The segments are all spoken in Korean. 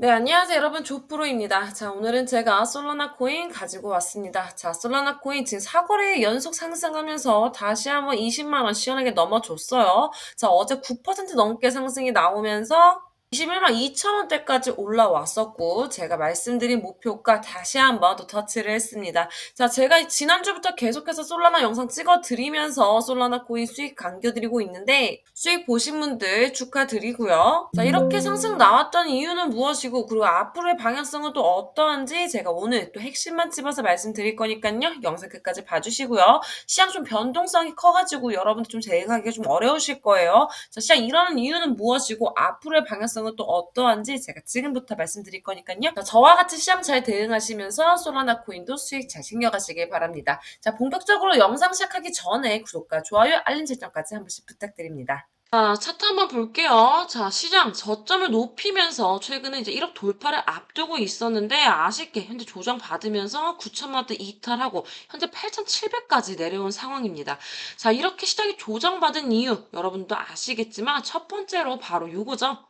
네, 안녕하세요, 여러분. 조프로입니다. 자, 오늘은 제가 솔라나 코인 가지고 왔습니다. 자, 솔라나 코인 지금 4거래 연속 상승하면서 다시 한번 20만원 시원하게 넘어줬어요. 자, 어제 9% 넘게 상승이 나오면서 21만 2천 원대까지 올라왔었고 제가 말씀드린 목표가 다시 한번 또 터치를 했습니다. 자, 제가 지난주부터 계속해서 솔라나 영상 찍어드리면서 솔라나 코인 수익 감겨드리고 있는데 수익 보신 분들 축하드리고요. 자, 이렇게 상승 나왔던 이유는 무엇이고 그리고 앞으로의 방향성은 또 어떠한지 제가 오늘 또 핵심만 집어서 말씀드릴 거니까요. 영상 끝까지 봐주시고요. 시장 좀 변동성이 커가지고 여러분들 좀 대응하기가 좀 어려우실 거예요. 자, 시장 일어나는 이유는 무엇이고 앞으로의 방향성 은 또 어떠한지 제가 지금부터 말씀드릴 거니까요. 자, 저와 같이 시장 잘 대응하시면서 솔라나 코인도 수익 잘 챙겨가시길 바랍니다. 자, 본격적으로 영상 시작하기 전에 구독과 좋아요, 알림 설정까지 한 번씩 부탁드립니다. 자, 차트 한번 볼게요. 자, 시장 저점을 높이면서 최근에 이제 1억 돌파를 앞두고 있었는데 아쉽게 현재 조정 받으면서 9천만 원대 이탈하고 현재 8,700까지 내려온 상황입니다. 자, 이렇게 시장이 조정받은 이유 여러분도 아시겠지만 첫 번째로 바로 요거죠.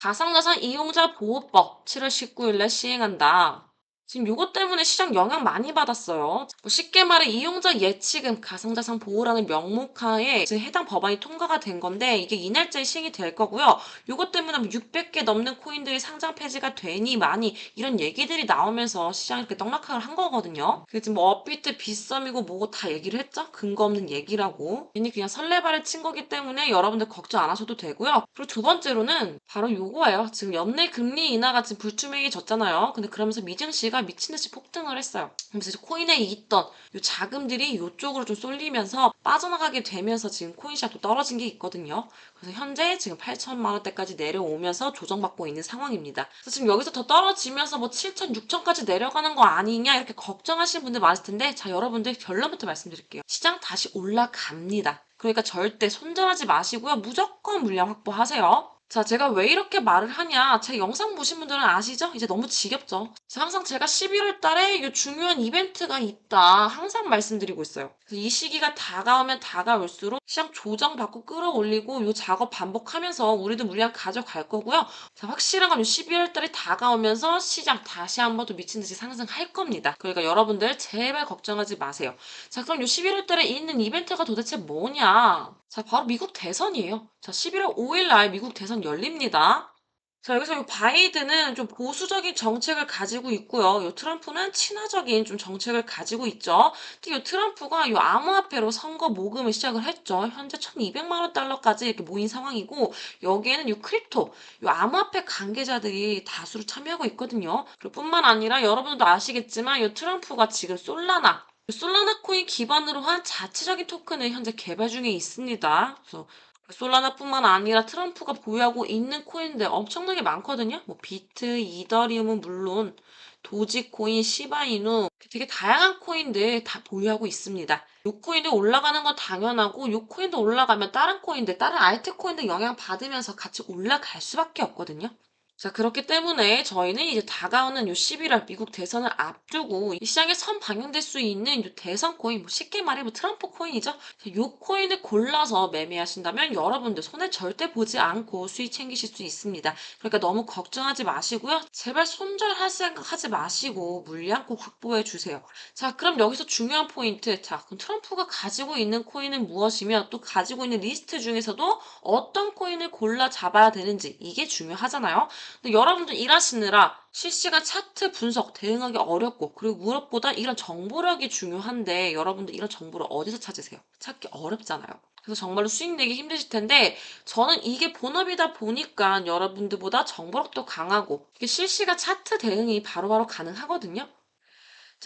가상자산 이용자 보호법 7월 19일에 시행한다. 지금 요것 때문에 시장 영향 많이 받았어요. 뭐 쉽게 말해 이용자 예치금 가상자산 보호라는 명목하에 해당 법안이 통과가 된 건데 이게 이날짜에 시행이 될 거고요. 요것 때문에 600개 넘는 코인들이 상장 폐지가 되니 많이 이런 얘기들이 나오면서 시장이 이렇게 떡락을 한 거거든요. 그 지금 뭐 업비트 비썸이고 뭐고 다 얘기를 했죠. 근거 없는 얘기라고. 괜히 그냥 설레발을 친 거기 때문에 여러분들 걱정 안 하셔도 되고요. 그리고 두 번째로는 바로 요거예요. 지금 연내 금리 인하가 지금 불투명해졌잖아요. 근데 그러면서 미증 시가 미친 듯이 폭등을 했어요. 그래서 이제 코인에 있던 요 자금들이 이쪽으로 좀 쏠리면서 빠져나가게 되면서 지금 코인시장도 떨어진 게 있거든요. 그래서 현재 지금 8천만 원대까지 내려오면서 조정받고 있는 상황입니다. 그래서 지금 여기서 더 떨어지면서 뭐 7천, 6천까지 내려가는 거 아니냐 이렇게 걱정하시는 분들 많을 텐데 자 여러분들 결론부터 말씀드릴게요. 시장 다시 올라갑니다. 그러니까 절대 손절하지 마시고요. 무조건 물량 확보하세요. 자, 제가 왜 이렇게 말을 하냐. 제 영상 보신 분들은 아시죠? 이제 너무 지겹죠? 자, 항상 제가 11월 달에 이 중요한 이벤트가 있다. 항상 말씀드리고 있어요. 이 시기가 다가오면 다가올수록 시장 조정받고 끌어올리고 이 작업 반복하면서 우리도 물량 가져갈 거고요. 자, 확실한 건 12월 달에 다가오면서 시장 다시 한번더 미친 듯이 상승할 겁니다. 그러니까 여러분들 제발 걱정하지 마세요. 자, 그럼 요 11월 달에 있는 이벤트가 도대체 뭐냐? 자, 바로 미국 대선이에요. 자, 11월 5일 날 미국 대선 열립니다. 자, 여기서 이 바이든은 좀 보수적인 정책을 가지고 있고요. 요 트럼프는 친화적인 좀 정책을 가지고 있죠. 특히 요 트럼프가 요 암호화폐로 선거 모금을 시작을 했죠. 현재 1200만 원 달러까지 이렇게 모인 상황이고 여기에는 요 크립토, 요 암호화폐 관계자들이 다수로 참여하고 있거든요. 그리고 뿐만 아니라 여러분도 아시겠지만 요 트럼프가 지금 솔라나 솔라나 코인 기반으로 한 자체적인 토큰을 현재 개발 중에 있습니다. 그래서 솔라나뿐만 아니라 트럼프가 보유하고 있는 코인들 엄청나게 많거든요. 뭐 비트, 이더리움은 물론 도지코인, 시바이누 되게 다양한 코인들 다 보유하고 있습니다. 요 코인들 올라가는 건 당연하고 요 코인도 올라가면 다른 코인들, 다른 알트 코인들 영향 받으면서 같이 올라갈 수밖에 없거든요. 자, 그렇기 때문에 저희는 이제 다가오는 요 11월 미국 대선을 앞두고 이 시장에 선 방영될 수 있는 요 대선 코인, 뭐 쉽게 말해 뭐 트럼프 코인이죠. 요 코인을 골라서 매매하신다면 여러분들 손에 절대 보지 않고 수익 챙기실 수 있습니다. 그러니까 너무 걱정하지 마시고요. 제발 손절할 생각하지 마시고 물량 꼭 확보해 주세요. 자, 그럼 여기서 중요한 포인트. 자, 그럼 트럼프가 가지고 있는 코인은 무엇이며 또 가지고 있는 리스트 중에서도 어떤 코인을 골라 잡아야 되는지 이게 중요하잖아요. 근데 여러분들 일하시느라 실시간 차트 분석 대응하기 어렵고 그리고 무엇보다 이런 정보력이 중요한데 여러분들 이런 정보를 어디서 찾으세요? 찾기 어렵잖아요. 그래서 정말로 수익 내기 힘드실 텐데 저는 이게 본업이다 보니까 여러분들보다 정보력도 강하고 실시간 차트 대응이 바로바로 가능하거든요.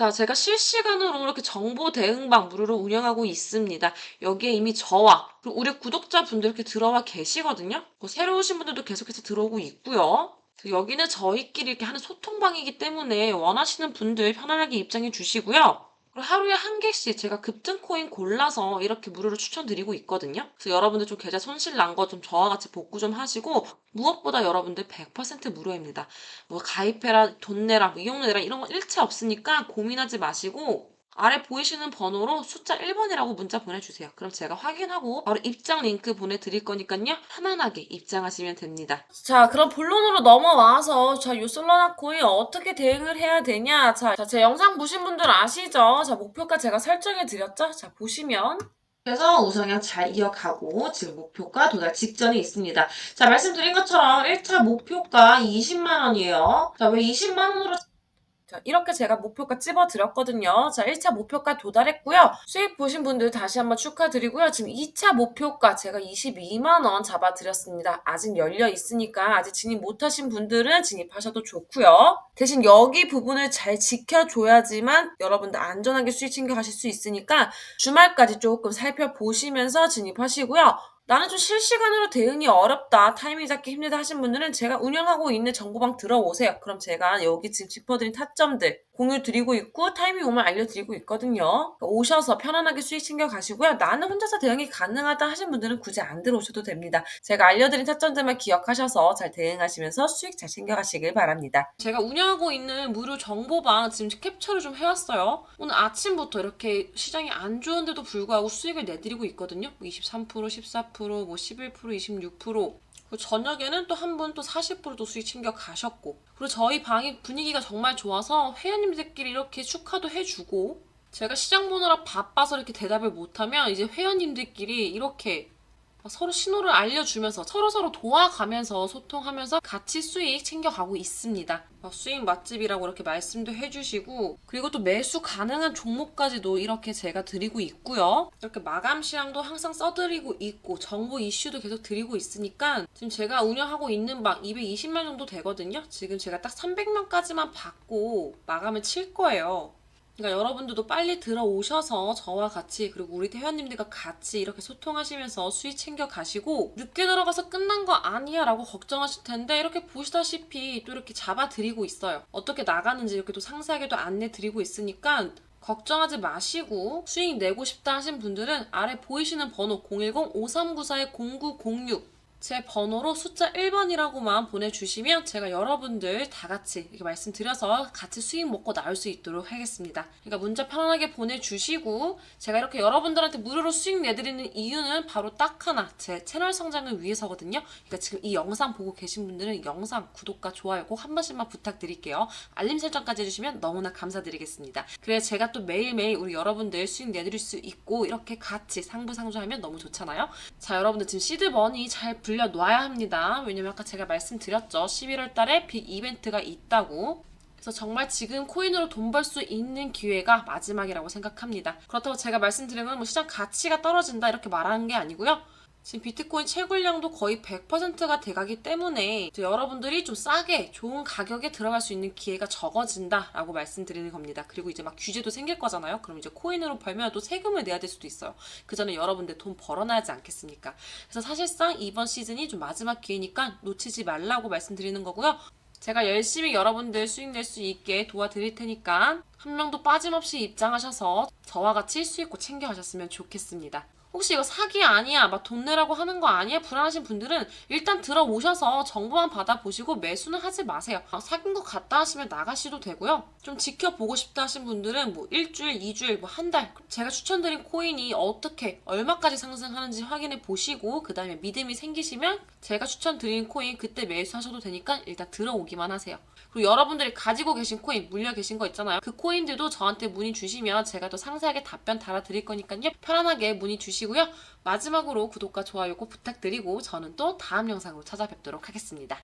자, 제가 실시간으로 이렇게 정보 대응방 무료로 운영하고 있습니다. 여기에 이미 저와 그리고 우리 구독자분들 이렇게 들어와 계시거든요. 뭐 새로 오신 분들도 계속해서 들어오고 있고요. 여기는 저희끼리 이렇게 하는 소통방이기 때문에 원하시는 분들 편안하게 입장해 주시고요. 그리고 하루에 한 개씩 제가 급등 코인 골라서 이렇게 무료로 추천드리고 있거든요. 그래서 여러분들 좀 계좌 손실 난 거 좀 저와 같이 복구 좀 하시고 무엇보다 여러분들 100% 무료입니다. 뭐 가입해라, 돈 내라, 뭐 이용 내라 이런 거 일체 없으니까 고민하지 마시고 아래 보이시는 번호로 숫자 1번이라고 문자 보내주세요. 그럼 제가 확인하고 바로 입장 링크 보내드릴 거니까요. 편안하게 입장하시면 됩니다. 자, 그럼 본론으로 넘어와서 자, 요 솔라나 코인 어떻게 대응을 해야 되냐? 자, 자, 제 영상 보신 분들 아시죠? 자, 목표가 제가 설정해 드렸죠? 자, 보시면 그래서 우상향 잘 이어가고 지금 목표가 도달 직전에 있습니다. 자, 말씀드린 것처럼 1차 목표가 20만 원이에요. 자, 왜 20만 원으로 자, 이렇게 제가 목표가 찝어드렸거든요. 자, 1차 목표가 도달했고요. 수익 보신 분들 다시 한번 축하드리고요. 지금 2차 목표가 제가 22만원 잡아드렸습니다. 아직 열려 있으니까 아직 진입 못하신 분들은 진입하셔도 좋고요. 대신 여기 부분을 잘 지켜줘야지만 여러분들 안전하게 수익 챙겨가실 수 있으니까 주말까지 조금 살펴보시면서 진입하시고요. 나는 좀 실시간으로 대응이 어렵다, 타이밍 잡기 힘들다 하신 분들은 제가 운영하고 있는 정보방 들어오세요. 그럼 제가 여기 지금 짚어드린 타점들 공유 드리고 있고 타이밍 오면 알려드리고 있거든요. 그러니까 오셔서 편안하게 수익 챙겨 가시고요. 나는 혼자서 대응이 가능하다 하신 분들은 굳이 안 들어오셔도 됩니다. 제가 알려드린 타점들만 기억하셔서 잘 대응하시면서 수익 잘 챙겨 가시길 바랍니다. 제가 운영하고 있는 무료 정보방 지금 캡처를 좀 해왔어요. 오늘 아침부터 이렇게 시장이 안 좋은데도 불구하고 수익을 내드리고 있거든요. 뭐 23%, 14%, 뭐 11%, 26%. 그리고 저녁에는 또 한 분 또 40%도 수익 챙겨 가셨고 그리고 저희 방이 분위기가 정말 좋아서 회원님들끼리 이렇게 축하도 해주고 제가 시장 보느라 바빠서 이렇게 대답을 못하면 이제 회원님들끼리 이렇게 서로 신호를 알려주면서 서로서로 도와가면서 소통하면서 같이 수익 챙겨가고 있습니다. 어, 수익 맛집이라고 이렇게 말씀도 해주시고 그리고 또 매수 가능한 종목까지도 이렇게 제가 드리고 있고요. 이렇게 마감 시황도 항상 써드리고 있고 정보 이슈도 계속 드리고 있으니까 지금 제가 운영하고 있는 방 220명 정도 되거든요. 지금 제가 딱 300명까지만 받고 마감을 칠 거예요. 그러니까 여러분들도 빨리 들어오셔서 저와 같이 그리고 우리 회원님들과 같이 이렇게 소통하시면서 수익 챙겨 가시고 늦게 들어가서 끝난 거 아니야 라고 걱정하실 텐데 이렇게 보시다시피 또 이렇게 잡아드리고 있어요. 어떻게 나가는지 이렇게 또 상세하게도 안내 드리고 있으니까 걱정하지 마시고 수익 내고 싶다 하신 분들은 아래 보이시는 번호 010-5394-0906 제 번호로 숫자 1번이라고만 보내주시면 제가 여러분들 다 같이 이렇게 말씀드려서 같이 수익 먹고 나올 수 있도록 하겠습니다. 그러니까 문자 편안하게 보내주시고 제가 이렇게 여러분들한테 무료로 수익 내드리는 이유는 바로 딱 하나 제 채널 성장을 위해서거든요. 그러니까 지금 이 영상 보고 계신 분들은 영상 구독과 좋아요 꼭 한 번씩만 부탁드릴게요. 알림 설정까지 해주시면 너무나 감사드리겠습니다. 그래야 제가 또 매일매일 우리 여러분들 수익 내드릴 수 있고 이렇게 같이 상부상조하면 너무 좋잖아요. 자 여러분들 지금 시드머니 잘 불려놔야 합니다. 왜냐면 아까 제가 말씀드렸죠. 11월 달에 빅 이벤트가 있다고. 그래서 정말 지금 코인으로 돈 벌 수 있는 기회가 마지막이라고 생각합니다. 그렇다고 제가 말씀드린 건 뭐 시장 가치가 떨어진다 이렇게 말하는 게 아니고요. 지금 비트코인 채굴량도 거의 100%가 돼가기 때문에 여러분들이 좀 싸게 좋은 가격에 들어갈 수 있는 기회가 적어진다라고 말씀드리는 겁니다. 그리고 이제 막 규제도 생길 거잖아요. 그럼 이제 코인으로 벌면 또 세금을 내야 될 수도 있어요. 그 전에 여러분들 돈 벌어놔야 하지 않겠습니까? 그래서 사실상 이번 시즌이 좀 마지막 기회니까 놓치지 말라고 말씀드리는 거고요. 제가 열심히 여러분들 수익 낼 수 있게 도와드릴 테니까 한 명도 빠짐없이 입장하셔서 저와 같이 수익 꼭 챙겨가셨으면 좋겠습니다. 혹시 이거 사기 아니야, 막 돈 내라고 하는 거 아니야? 불안하신 분들은 일단 들어오셔서 정보만 받아보시고 매수는 하지 마세요. 아, 사귄 것 같다 하시면 나가셔도 되고요. 좀 지켜보고 싶다 하신 분들은 뭐 일주일, 이주일, 뭐 한 달. 제가 추천드린 코인이 어떻게, 얼마까지 상승하는지 확인해 보시고, 그 다음에 믿음이 생기시면 제가 추천드린 코인 그때 매수하셔도 되니까 일단 들어오기만 하세요. 그리고 여러분들이 가지고 계신 코인, 물려 계신 거 있잖아요. 그 코인들도 저한테 문의 주시면 제가 또 상세하게 답변 달아드릴 거니까요. 편안하게 문의 주시고요. 마지막으로 구독과 좋아요 꼭 부탁드리고 저는 또 다음 영상으로 찾아뵙도록 하겠습니다.